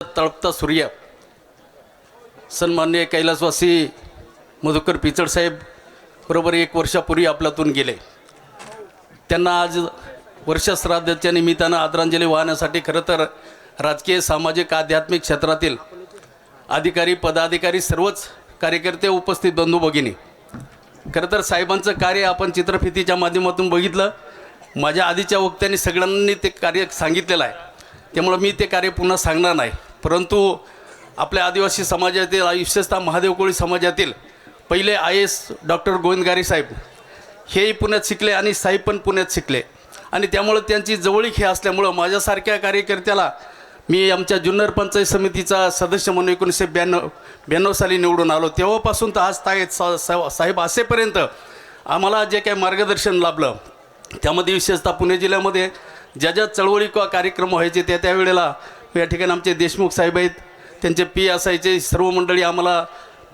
तळपता सूर्य. सन्मान्य कैलासवासी मधुकर पिचड साहेब बरोबर एक वर्षापूर्वी आपल्यातून गेले. त्यांना आज वर्षश्राद्धाच्या निमित्तानं आदरांजली वाहण्यासाठी खरं तर राजकीय सामाजिक आध्यात्मिक क्षेत्रातील अधिकारी पदाधिकारी सर्वच कार्यकर्ते उपस्थित बंधू भगिनी. खरं तर साहेबांचं कार्य आपण चित्रफितीच्या माध्यमातून बघितलं. माझ्या आधीच्या वक्त्यांनी सगळ्यांनी ते कार्य सांगितलेलं आहे. त्यामुळं मी ते कार्य पुन्हा सांगणार नाही. परंतु आपल्या आदिवासी समाजातील विशेषतः महादेव कोळी समाजातील पहिले आय एस डॉक्टर गोविंदगारी साहेब हेही पुण्यात शिकले आणि साहेब पण पुण्यात शिकले. आणि त्यामुळं त्यांची जवळीक हे असल्यामुळं माझ्यासारख्या कार्यकर्त्याला मी आमच्या जुन्नर पंचायत समितीचा सदस्य म्हणून एकोणीसशे ब्याण्णव ब्याण्णव साली निवडून आलो. तेव्हापासून तर आज ताय सा- सा- साहेब असेपर्यंत आम्हाला जे काही मार्गदर्शन लाभलं त्यामध्ये विशेषतः पुणे जिल्ह्यामध्ये ज्या ज्या चळवळी किंवा कार्यक्रम व्हायचे त्या त्यावेळेला या ठिकाणी आमचे देशमुख साहेब आहेत. त्यांचे पी असायचे. सर्व मंडळी आम्हाला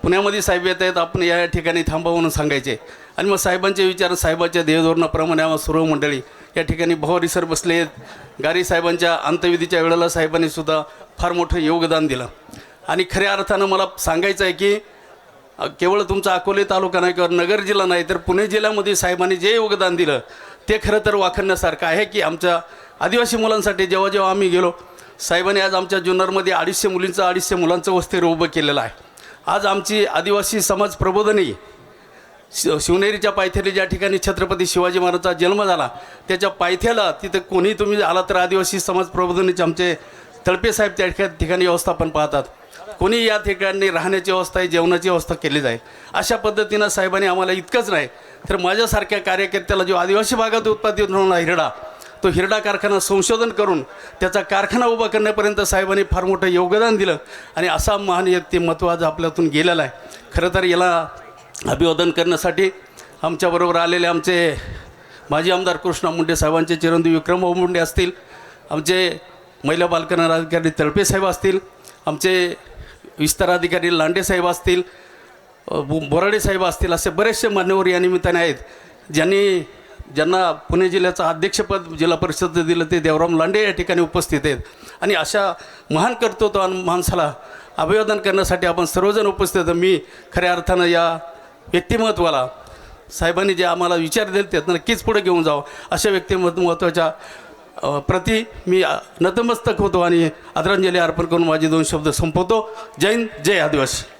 पुण्यामध्ये साहेब येत आहेत. आपण या ठिकाणी थांबा म्हणून सांगायचे. आणि मग साहेबांचे विचार साहेबांच्या देवधोरणाप्रमाणे आम्हाला सर्व मंडळी या ठिकाणी भवारी सर बसले आहेत. गारी साहेबांच्या अंत्यविधीच्या वेळेला साहेबांनी सुद्धा फार मोठं योगदान दिलं. आणि खऱ्या अर्थानं मला सांगायचं आहे की केवळ तुमचा अकोले तालुका नाही किंवा नगर जिल्हा नाही तर पुणे जिल्ह्यामध्ये साहेबांनी जे योगदान दिलं ते खरं तर वाखण्यासारखं आहे की आमच्या आदिवासी मुलांसाठी जेव्हा जेव्हा आम्ही गेलो साहेबांनी आज आमच्या जुन्नरमध्ये अडीचशे मुलींचं अडीचशे मुलांचं वस्तीर उभं केलेलं आहे. आज आमची आदिवासी समाज प्रबोधनी शि शिवनेरीच्या पायथ्याला ज्या ठिकाणी छत्रपती शिवाजी महाराजचा जन्म झाला त्याच्या पायथ्याला तिथं कोणी तुम्ही आला तर आदिवासी समाज प्रबोधनीचे आमचे तळपे साहेब त्या ठिका- ठिकाणी व्यवस्थापन पाहतात. कोणी या ठिकाणी राहण्याची व्यवस्था आहे जेवणाची व्यवस्था केली जाईल. अशा पद्धतीनं साहेबांनी आम्हाला इतकंच नाही तर माझ्यासारख्या कार्यकर्त्याला जो आदिवासी भागात उत्पादित होणारा हिरडा तो हिरडा कारखाना संशोधन करून त्याचा कारखाना उभा करण्यापर्यंत साहेबांनी फार मोठं योगदान दिलं. आणि असा महान व्यक्तिमत्व आज आपल्यातून गेलेला आहे. खरं तर याला अभिवादन करण्यासाठी आमच्याबरोबर आलेले आमचे माजी आमदार कृष्णा मुंडे साहेबांचे चिरंजीव विक्रमभाऊ मुंडे असतील आमचे महिला बालकल्याण अधिकारी तळपे साहेब असतील आमचे विस्तार अधिकारी लांडे साहेब असतील बो- बोराडे साहेब असतील असे बरेचसे मान्यवर या निमित्ताने आहेत ज्यांनी ज्यांना पुणे जिल्ह्याचं अध्यक्षपद जिल्हा परिषद दिलं ते देवराम लांडे या ठिकाणी उपस्थित आहेत. आणि अशा महान कर्तृत्वान माणसाला अभिवादन करण्यासाठी आपण सर्वजण उपस्थित आहोत. मी खऱ्या अर्थानं या व्यक्तिमत्वाला साहेबांनी जे आम्हाला विचार दिले ते नक्कीच पुढे घेऊन जावं. अशा व्यक्तिमत्वाच्या अ, प्रति मी नतमस्तक होतो आणि आदरांजली अर्पण करून माझे दोन शब्द संपवतो. जैन जय आदिवासी.